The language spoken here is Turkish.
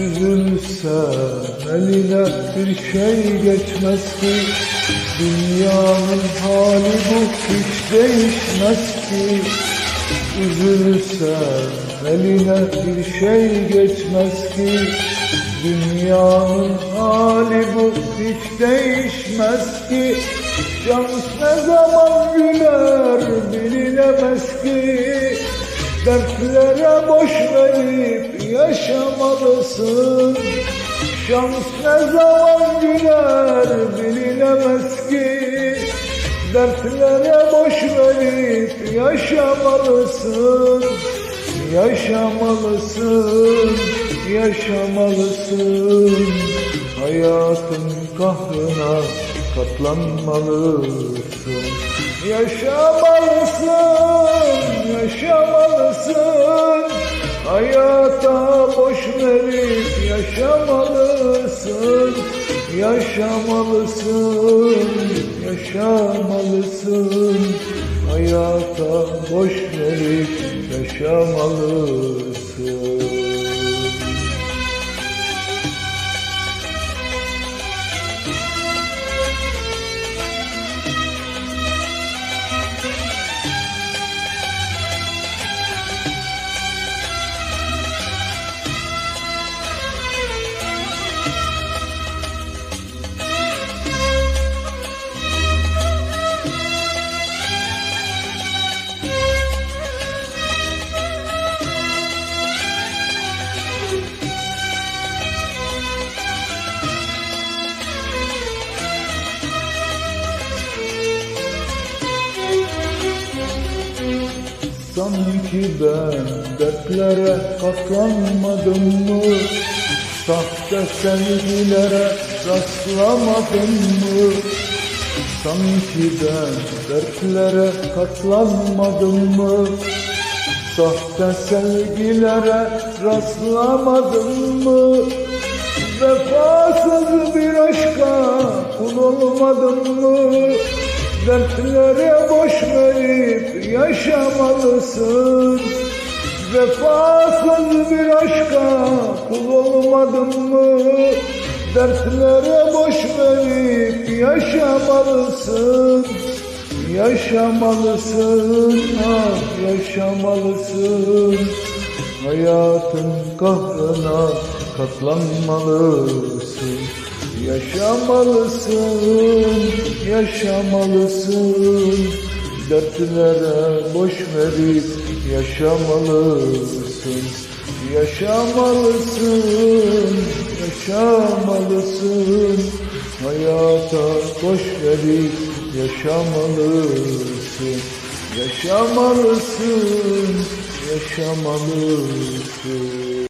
Üzülse eline bir şey geçmez ki Dünyanın hali bu hiç değişmez ki. Üzülse eline bir şey geçmez ki Dünyanın hali bu hiç değişmez ki. Şans ne zaman güler bilinemez ki Dertlere boş verip yaşamalısın. Şans ne zaman güler bilinemez ki. Dertlere boş verip yaşamalısın. Yaşamalısın, yaşamalısın. Hayatın kahrına katlanmalısın. Yaşamalısın, yaşamalısın Hayata boş verip yaşamalısın Yaşamalısın, yaşamalısın Sanki ben dertlere katlanmadım mı? Sahte sevgilere rastlamadım mı? Sanki ben dertlere katlanmadım mı? Sahte sevgilere rastlamadım mı? Vefasız bir aşka kul olmadım mı? Dertlere boş verip yaşamalısın. Vefasız bir aşka kul olmadın mı? Dertlere boş verip yaşamalısın. Yaşamalısın, ah yaşamalısın. Hayatın kahrına katlanmalısın Yaşamalısın, yaşamalısın. Dertlere boş verip yaşamalısın. Yaşamalısın, yaşamalısın. Hayata boş verip yaşamalısın. Yaşamalısın, yaşamalısın